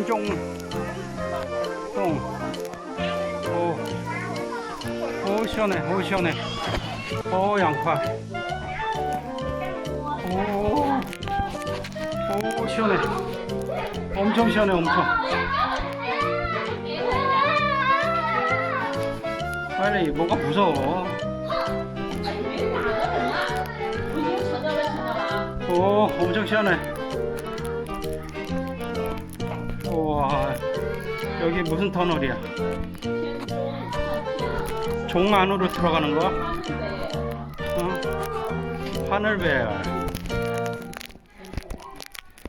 찐종 똥. 오, 오 시원해, 오 시원해. 오 양파. 오, 오 시원해. 엄청 시원해, 엄청. 빨리 뭐가 무서워. 오, 엄청 시원해. 우와, 여기 무슨 터널이야? 종 안으로 들어가는 거야? 어? 하늘배열.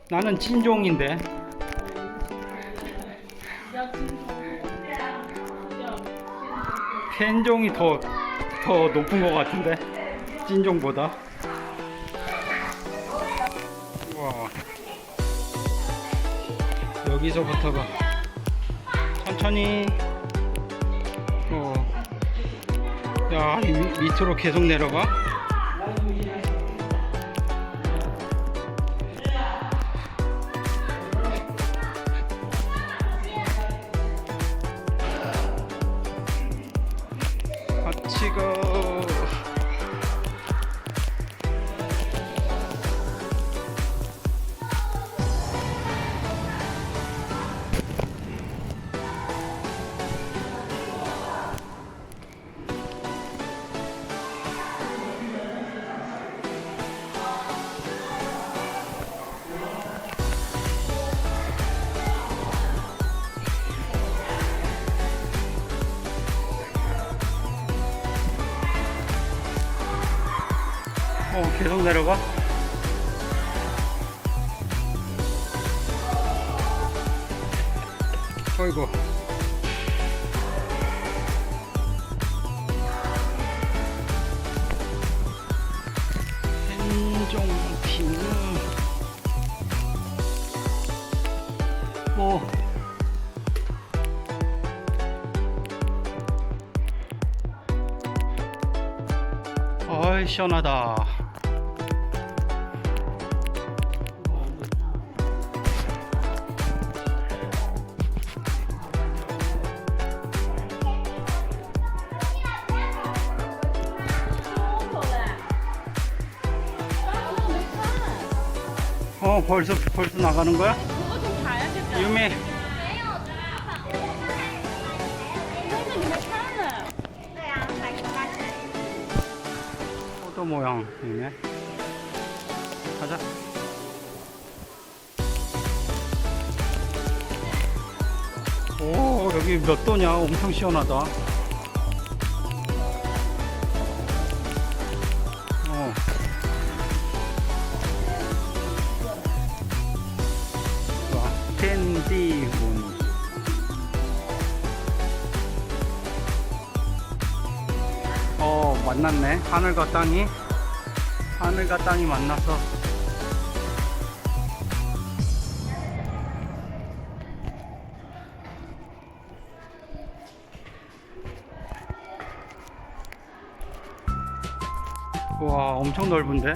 나는 찐종인데. 캔종이 더, 더 높은 것 같은데. 찐종보다. 여기서부터가 천천히. 어. 야, 밑으로 계속 내려가? 같이 가. 어, 계속 내려가? 어이구. 행정팀은 뭐 어이 시원하다 어 벌써 벌써 나가는 거야? 그거 좀 봐야겠다. 유미 이거는 왜 사는? 포도 모양이네 가자 오 여기 몇 도냐 엄청 시원하다 만났네. 하늘과 땅이 하늘과 땅이 만나서. 와 엄청 넓은데?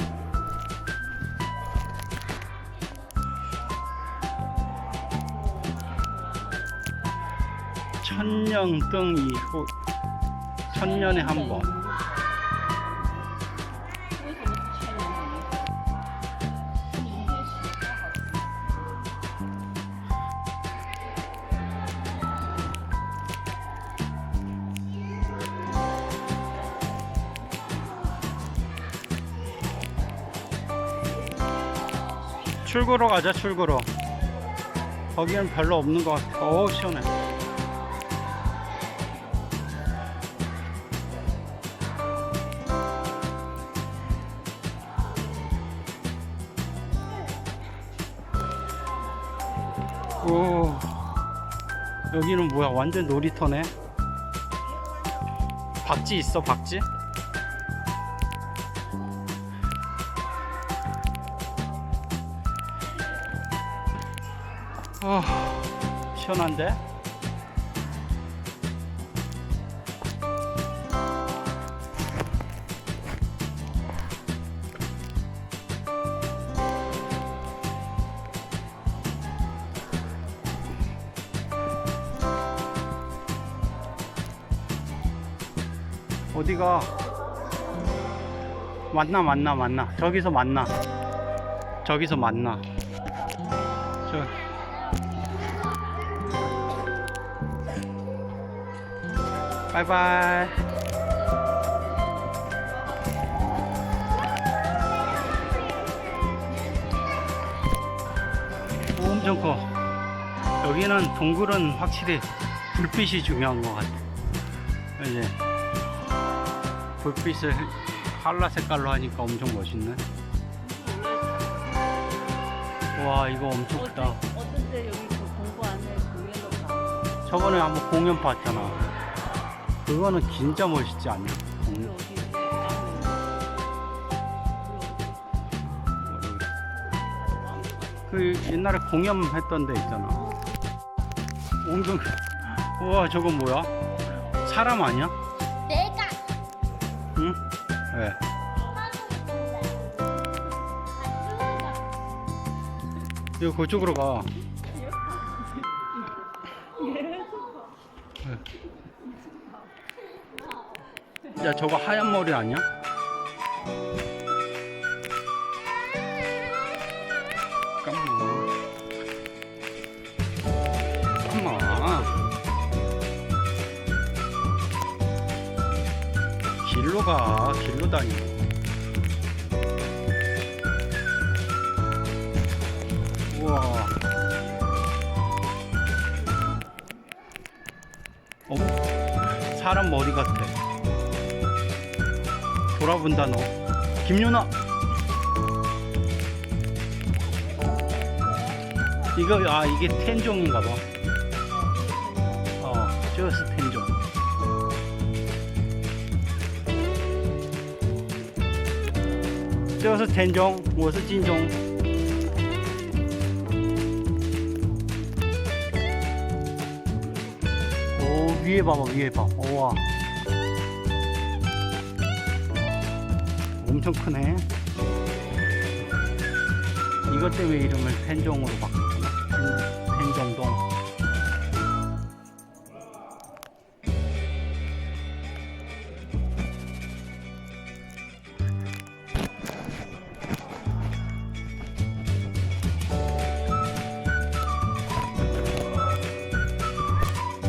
천년등 이후 천년에 한 번 출구로 가자 출구로. 거기는 별로 없는 것 같아. 어우 시원해. 오 여기는 뭐야? 완전 놀이터네. 박쥐 있어 박쥐? 아, 시원한데? 어디가 맞나, 맞나, 맞나. 저기서 맞나. 저기서 맞나. 바이바이. 오, 엄청 커. 여기는 동굴은 확실히 불빛이 중요한 것 같아. 이제 불빛을 한라 색깔로 하니까 엄청 멋있네. 와 이거 엄청 크다. 어떤 때 여기 그 공부 안에 공연도 가. 저번에 한번 공연 봤잖아. 그거는 진짜 멋있지 않냐? 그 옛날에 공연했던 데 있잖아. 엄청 우와 저건 뭐야? 사람 아니야? 내가 응? 왜? 이거 그쪽으로 가. 야 저거 하얀 머리 아니야? 잠깐만. 길로 가. 길로 다니. 우와. 어머, 사람 머리 같아. 돌아본다 너. 김윤아. 이거 아 이게 텐종인가 봐. 어, 저스 텐종. 저스 텐종 我是 진종? 오 위에 봐봐 위에 봐. 우와. 엄청 크네. 이것 때문에 이름을 텐종으로 바꿨구나. 텐- 텐종동.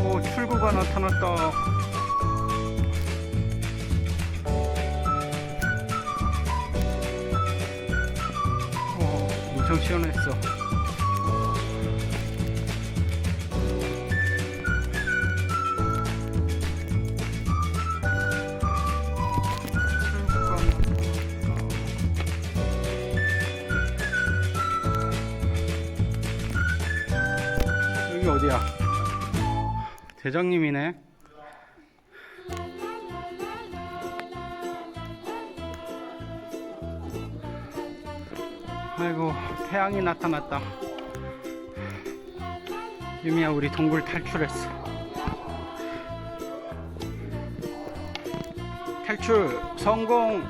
오 출구가 나타났다 오 엄청 시원했어. 여기 어디야? 대장님이네. 아이고 태양이 나타났다. 유미야 우리 동굴 탈출했어. 탈출 성공.